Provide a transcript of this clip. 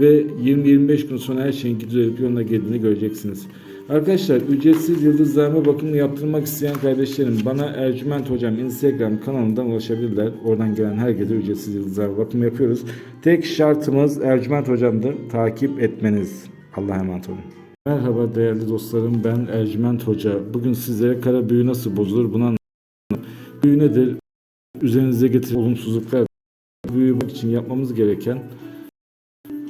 ve 20-25 gün sonra her şeyin gidiyor yoluna geldiğini göreceksiniz. Arkadaşlar ücretsiz yıldızlarma bakımını yaptırmak isteyen kardeşlerim bana Ercüment Hocam Instagram kanalından ulaşabilirler. Oradan gelen herkese ücretsiz yıldızlarma bakımı yapıyoruz. Tek şartımız Ercüment Hocam'dır. Takip etmeniz. Allah'a emanet olun. Merhaba değerli dostlarım ben Ercüment Hoca. Bugün sizlere kara büyü nasıl bozulur bunu anlatacağım. Büyü nedir? Üzerinize getiren olumsuzluklar. Büyü için yapmamız gereken